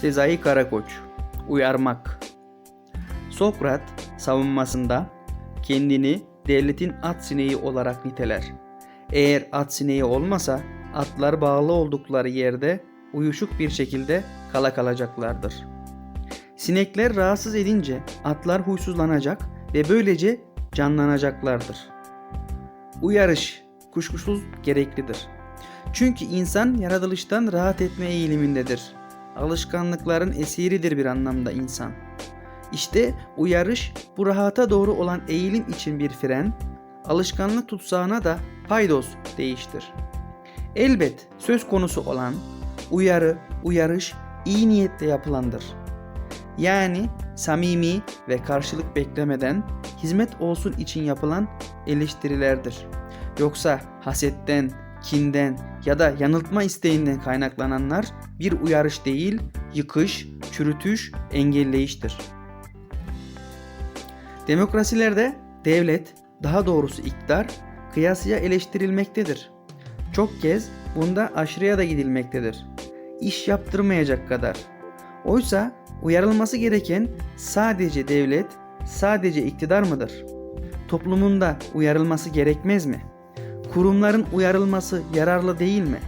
Sezai Karakoç Uyarmak Sokrat savunmasında kendini devletin at sineği olarak niteler. Eğer at sineği olmasa atlar bağlı oldukları yerde uyuşuk bir şekilde kala kalacaklardır. Sinekler rahatsız edince atlar huysuzlanacak ve böylece canlanacaklardır. Uyarış kuşkusuz gereklidir. Çünkü insan yaratılıştan rahat etme eğilimindedir. Alışkanlıkların esiridir bir anlamda insan. İşte uyarış bu rahata doğru olan eğilim için bir fren, alışkanlık tutsağına da paydos değiştir. Elbet söz konusu olan uyarı, uyarış iyi niyetle yapılandır. Yani samimi ve karşılık beklemeden hizmet olsun için yapılan eleştirilerdir. Yoksa hasetten, kinden ya da yanıltma isteğinden kaynaklananlar bir uyarış değil, yıkış, çürütüş, engelleyiştir. Demokrasilerde devlet, daha doğrusu iktidar, kıyasıya eleştirilmektedir. Çok kez bunda aşırıya da gidilmektedir. İş yaptırmayacak kadar. Oysa uyarılması gereken sadece devlet, sadece iktidar mıdır? Toplumunda uyarılması gerekmez mi? Kurumların uyarılması yararlı değil mi?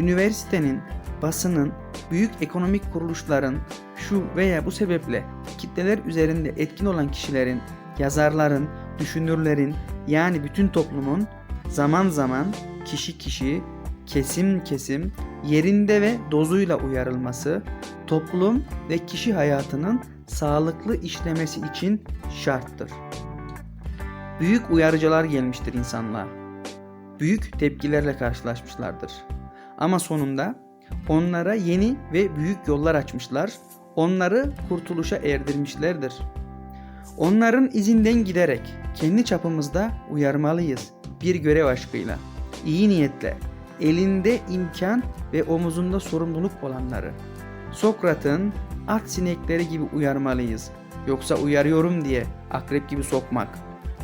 Üniversitenin, basının, büyük ekonomik kuruluşların şu veya bu sebeple kitleler üzerinde etkin olan kişilerin, yazarların, düşünürlerin yani bütün toplumun zaman zaman kişi kişi, kesim kesim, yerinde ve dozuyla uyarılması toplum ve kişi hayatının sağlıklı işlemesi için şarttır. Büyük uyarıcılar gelmiştir insanlığa. Büyük tepkilerle karşılaşmışlardır. Ama sonunda onlara yeni ve büyük yollar açmışlar, onları kurtuluşa erdirmişlerdir. Onların izinden giderek kendi çapımızda uyarmalıyız bir görev aşkıyla, iyi niyetle, elinde imkan ve omuzunda sorumluluk olanları. Sokrat'ın at sinekleri gibi uyarmalıyız. Yoksa uyarıyorum diye akrep gibi sokmak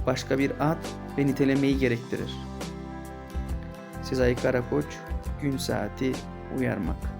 başka bir at ve nitelemeyi gerektirir. Sezai Karakoç, Gün Saati Uyarmak